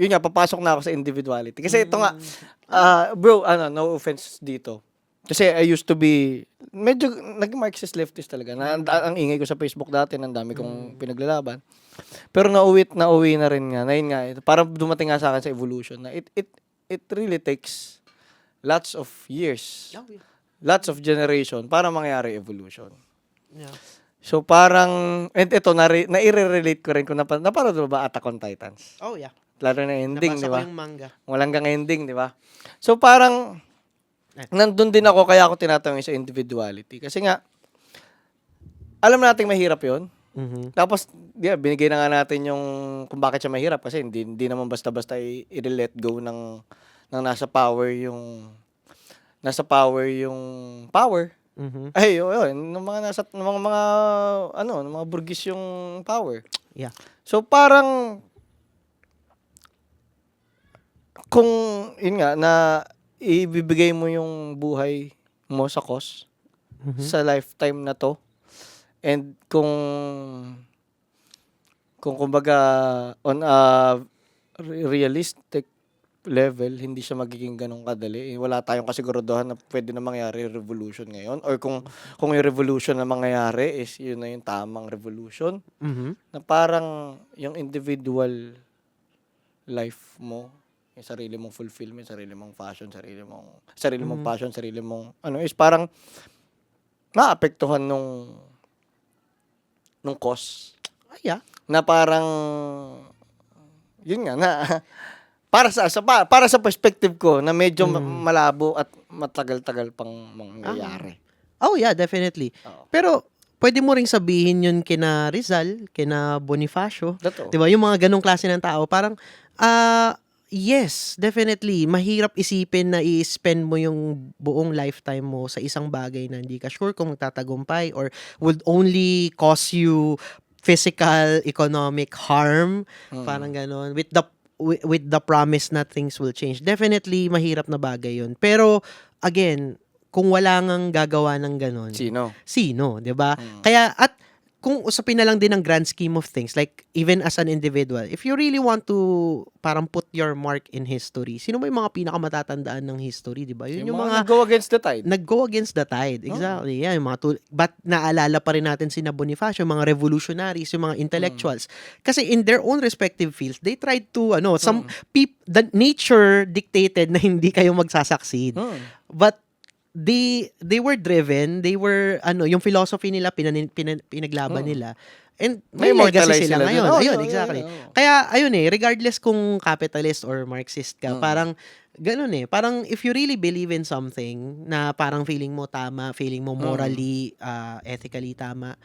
yun nga, papasok na ako sa individuality. Kasi ito nga, ah, bro, ano, no offense dito. Kasi I used to be, medyo naging Marxist leftist talaga. Na, ang, ang ingay ko sa Facebook dati, ang dami kong pinaglalaban. Pero nauwi, nauwi na rin nga. Na yun nga, ito, parang dumating nga sa akin sa evolution na it, it, it really takes lots of years, lots of generation para mangyari evolution. Yeah. So parang, and ito, nare, nai-relate ko rin kung napa, napanood mo ba Attack on Titans? Oh, yeah. Lalo na ending, Nabasa di ko ba? yung manga. Walang gang ending, di ba? So parang, nandun din ako, kaya ako tinatanong sa individuality. Kasi nga, alam nating mahirap yon Mhm. Tapos, ba, binigay na nga natin yung kung bakit siya mahirap. Kasi hindi, hindi naman basta-basta i- i-let go ng, ng nasa power yung, nasa power yung power. Mhm. Ay, yun, yun, ng mga nasa, ng mga, mga, ano, ng mga burgis yung power. Yeah. So, parang, kung, yun nga, na ibibigay mo yung buhay mo sa cause, Mhm. sa lifetime na to, and kung, kung kumbaga, on a re- realistic level, hindi siya magiging ganong kadali. Eh, Wala tayong kasiguraduhan na pwede na mangyari revolution ngayon. Or kung, kung yung revolution na mangyayari is yun na yung tamang revolution Mhm. na parang yung individual life mo, yung sarili mong fulfillment, sarili mong fashion, sarili mong sarili mong passion, sarili mong ano is parang maapektuhan nung nung cause Ah, yeah. na parang yun nga na para sa, sa pa- para sa perspective ko na medyo ma- malabo at matagal-tagal pang mangyayari. Oh, yeah, definitely. Oo. Pero, pwede mo ring sabihin yun kina Rizal, kina Bonifacio. Di ba? Yung mga ganong klase ng tao, parang, ah, yes, definitely. Mahirap isipin na i-spend mo yung buong lifetime mo sa isang bagay na hindi ka sure kung magtatagumpay or would only cause you physical, economic harm. Parang ganon. With the wi- with the promise na things will change. Definitely, mahirap na bagay yun. Pero, again, kung wala ngang gagawa ng ganon, Sino? sino, 'di ba? Mm. Kaya at kung usapin na lang din ng grand scheme of things, like even as an individual, if you really want to parang put your mark in history, sino ba yung mga pinakamatatandaan ng history, 'di ba? Yun yung, mga, go against the tide. nag-go against the tide. Exactly. Yeah, yung mga tul- but naalala pa rin natin sina Bonifacio, yung mga revolutionaries, yung mga intellectuals. Kasi in their own respective fields, they tried to ano, some peop- the nature dictated na hindi kayo magsasucceed. Hmm. But they they were driven, they were ano, yung philosophy nila pinan, pinan- pinaglaban Oo. nila. And May may legacy sila sila ngayon. Oh, ayun, yeah, exactly. yeah, yeah. Kaya ayun eh, regardless kung capitalist or Marxist ka, Mm. parang ganun eh. Parang if you really believe in something na parang feeling mo tama, feeling mo morally, ah, ethically tama,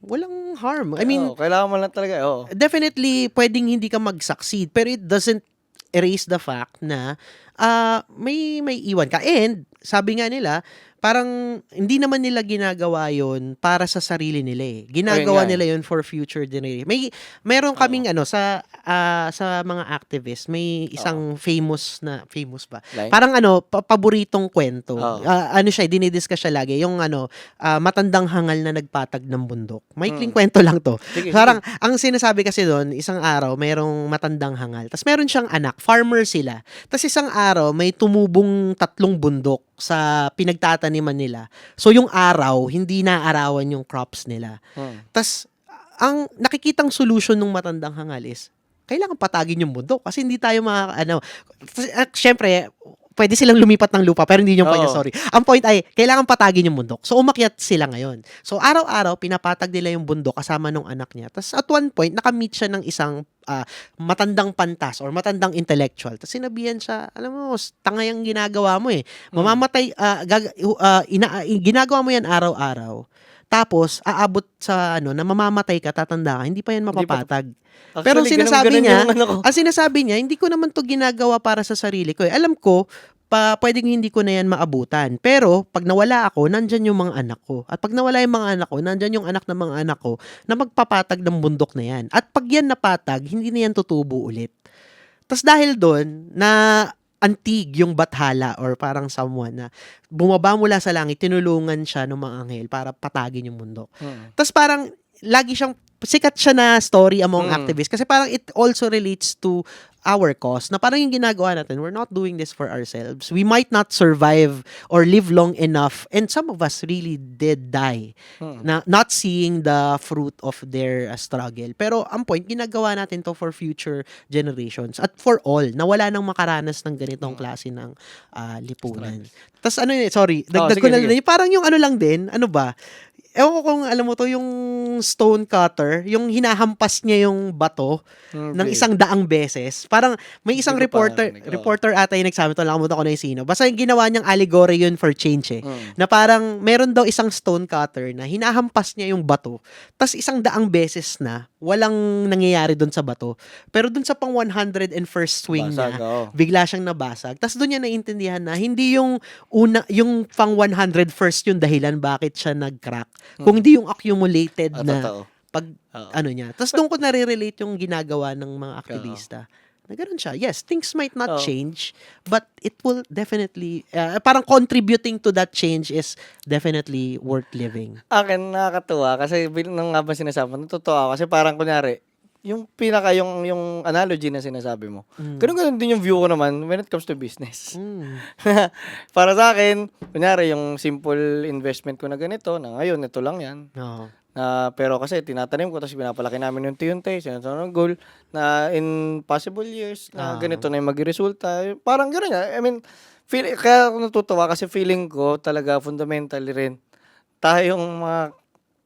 walang harm. I mean, Oo, kailangan mo lang talaga. Oh. definitely pwedeng hindi ka mag-succeed pero it doesn't erase the fact na ah, may may iwan ka. And sabi nga nila parang hindi naman nila ginagawa yon para sa sarili nila eh. Ginagawa Ayun nga eh. nila yon for future generation. May meron kaming ano sa ah, sa mga activists, may isang famous na famous ba? Line? Parang ano, pa- paboritong kwento. Oo. Ah, ano siya, dinidiscuss siya lagi. Yung ano, ah, matandang hangal na nagpatag ng bundok. Maikling kwento lang to. Hmm. Sige, Parang, ang sinasabi kasi doon, isang araw, mayroong matandang hangal. Tapos meron siyang anak, farmer sila. Tapos isang araw, may tumubong tatlong bundok sa pinagtataniman nila. So yung araw, hindi naarawan yung crops nila. Hmm. Tapos, ang nakikitang solution ng matandang hangal is, kailangan patagin yung bundok kasi hindi tayo mga, ano, tas- syempre, pwede silang lumipat ng lupa pero hindi yung point niya, sorry. Ang point ay, kailangan patagin yung bundok. So, umakyat sila ngayon. So, araw-araw, pinapatag nila yung bundok kasama nung anak niya. Tapos, at one point, nakamit siya ng isang ah, matandang pantas or matandang intellectual. Tapos, sinabihan siya, alam mo, tanga yung ginagawa mo eh. Mamamatay, ah, gag- ah, ina- i- ginagawa mo yan araw-araw. Tapos, aabot sa ano, na mamamatay ka, tatanda ka, hindi pa yan mapapatag. Pero ang Actually, sinasabi ganun- niya, ganun ang sinasabi niya, hindi ko naman to ginagawa para sa sarili ko. Eh. Alam ko, pa, pwedeng hindi ko na yan maabutan. Pero, pag nawala ako, nandyan yung mga anak ko. At pag nawala yung mga anak ko, nandyan yung anak ng mga anak ko na magpapatag ng bundok na yan. At pag yan napatag, hindi na yan tutubo ulit. Tapos dahil doon, na antig yung bathala or parang someone na bumaba mula sa langit, tinulungan siya ng mga anghel para patagin yung bundok. Hmm. Tapos parang lagi siyang sikat siya na story among Mm. activists kasi parang it also relates to our cause. Na parang yung ginagawa natin, we're not doing this for ourselves. We might not survive or live long enough. And some of us really did die. Na, not seeing the fruit of their uh, struggle. Pero ang point, ginagawa natin to for future generations. At for all, na wala nang makaranas ng ganitong klase ng ah, lipunan. Tapos ano yun, sorry, dagdag sige, ko na lang, parang yung ano lang din, ano ba, Ewan ko kung alam mo to, yung stone cutter, yung hinahampas niya yung bato ng Okay. isang daang beses. Parang may isang Hindi reporter, narinig, oo. reporter ata yung nagsabi to, nakalimutan ko na yung sino. Basta yung ginawa niyang allegory yun for change eh. Mm. Na parang meron daw isang stone cutter na hinahampas niya yung bato, tas isang daang beses na walang nangyayari doon sa bato. Pero doon sa pang 101st swing Basag, niya, oo. bigla siyang nabasag. Tapos doon niya naintindihan na hindi yung una yung pang 101st yung dahilan bakit siya nag-crack. Kung hindi yung accumulated Ah, na totoo. pag Oo. ano niya. Tapos doon ko nare-relate yung ginagawa ng mga aktivista. Na ganun siya. Yes, things might not Oo. change, but it will definitely, uh, parang contributing to that change is definitely worth living. Akin nakakatuwa kasi bil- nung nga ba sinasabi, natutuwa ako kasi parang kunyari, yung pinaka yung yung analogy na sinasabi mo. Ganun ganun din yung view ko naman when it comes to business. Mm. Para sa akin, kunyari yung simple investment ko na ganito, na ngayon ito lang 'yan. Oo. Na pero kasi tinatanim ko tapos pinapalaki namin yung unti sinasabi ng goal na in possible years na Ah. ganito na yung magresulta. Parang gano'n nga. I mean, feel, kaya ako natutuwa kasi feeling ko talaga fundamentally rin tayong mga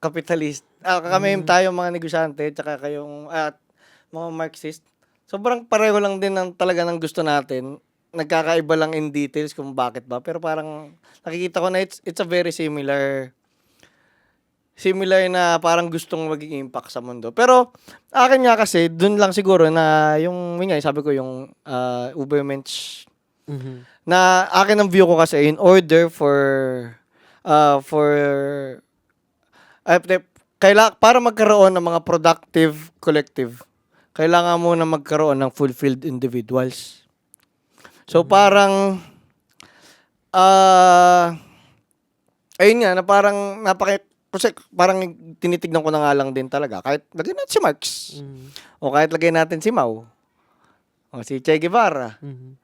capitalist, ah, kami Mm. tayo mga negosyante, tsaka kayong at mga Marxist. Sobrang pareho lang din ng talaga ng gusto natin. Nagkakaiba lang in details kung bakit ba. Pero parang nakikita ko na it's, it's a very similar similar na parang gustong maging impact sa mundo. Pero akin nga kasi, dun lang siguro na yung, yun nga, sabi ko yung uh, Ubermensch Mhm. na akin ang view ko kasi in order for uh, for uh, kaila, para magkaroon ng mga productive collective kailangan mo na magkaroon ng fulfilled individuals so parang ah ayun nga na parang napaka kasi parang tinitignan ko na nga lang din talaga kahit lagyan natin si Marx Mhm. o kahit lagyan natin si Mao o si Che Guevara Mhm.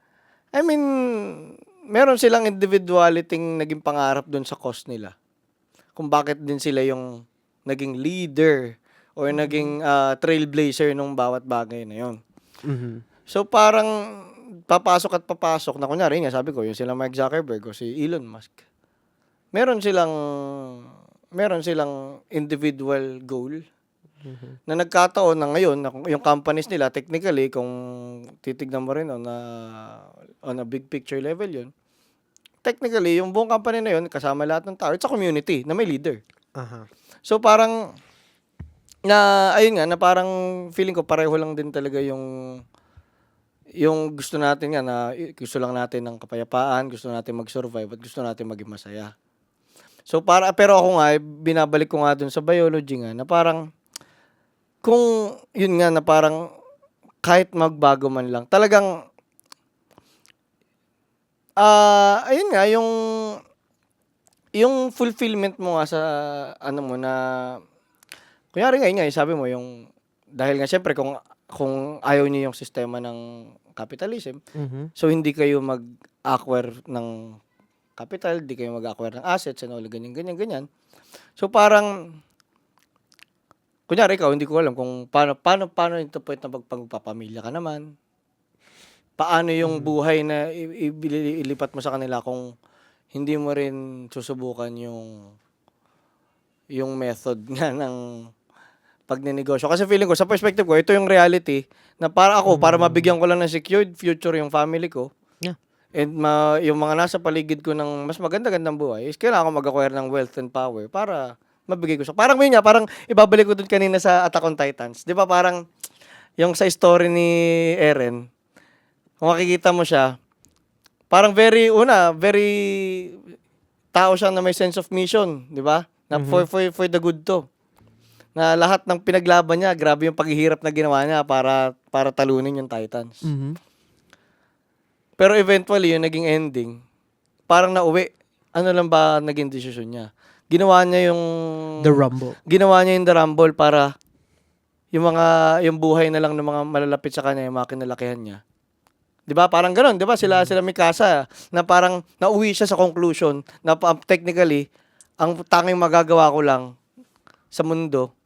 I mean, meron silang individuality naging pangarap doon sa cause nila. Kung bakit din sila yung naging leader or naging ah, trailblazer nung bawat bagay na yon. Mhm. So parang papasok at papasok na kunyari nga sabi ko yung sila Mark Zuckerberg o si Elon Musk. Meron silang meron silang individual goal na nagkataon na ngayon na yung companies nila technically kung titignan mo rin on a, on a big picture level yun technically yung buong company na yun kasama lahat ng tao it's a community na may leader Aha. So parang na ayun nga na parang feeling ko pareho lang din talaga yung yung gusto natin nga na gusto lang natin ng kapayapaan, gusto natin mag-survive at gusto natin maging masaya. So para pero ako nga binabalik ko nga dun sa biology nga na parang kung yun nga na parang kahit magbago man lang talagang ah ayun nga yung yung fulfillment mo nga sa ano mo na kunyari nga yun nga sabi mo yung dahil nga syempre kung kung ayaw niyo yung sistema ng capitalism Mhm. So, hindi kayo mag-acquire ng capital, hindi kayo mag-acquire ng assets and all, ganyan, ganyan, ganyan. So, parang, kunyari ikaw, hindi ko alam kung paano, paano, paano ito point na pagpapamilya ka naman. Paano yung buhay na ilipat mo sa kanila kung hindi mo rin susubukan yung yung method nga ng pagnenegosyo. Kasi feeling ko, sa perspective ko, ito yung reality na para ako, para mabigyan ko lang ng secured future yung family ko, Yeah. and ma, yung mga nasa paligid ko ng mas maganda-gandang buhay, is kailangan ko mag-acquire ng wealth and power para mabigay ko sa... Parang yun nga, parang ibabalik ko dun kanina sa Attack on Titans. Di ba parang yung sa story ni Eren, kung makikita mo siya, parang very, una, very tao siya na may sense of mission, di ba? Na for, for, for the good to. Na lahat ng pinaglaban niya, grabe yung paghihirap na ginawa niya para para talunin yung Titans. Mhm. Pero eventually, yung naging ending, parang nauwi. Ano lang ba naging desisyon niya? Ginawa niya yung... The Rumble. Ginawa niya yung The Rumble para yung mga yung buhay na lang ng mga malalapit sa kanya, yung mga kinalakihan niya. 'Di ba? Parang ganoon, 'di ba? Sila sila Mikasa na parang nauwi siya sa conclusion na technically ang tanging magagawa ko lang sa mundo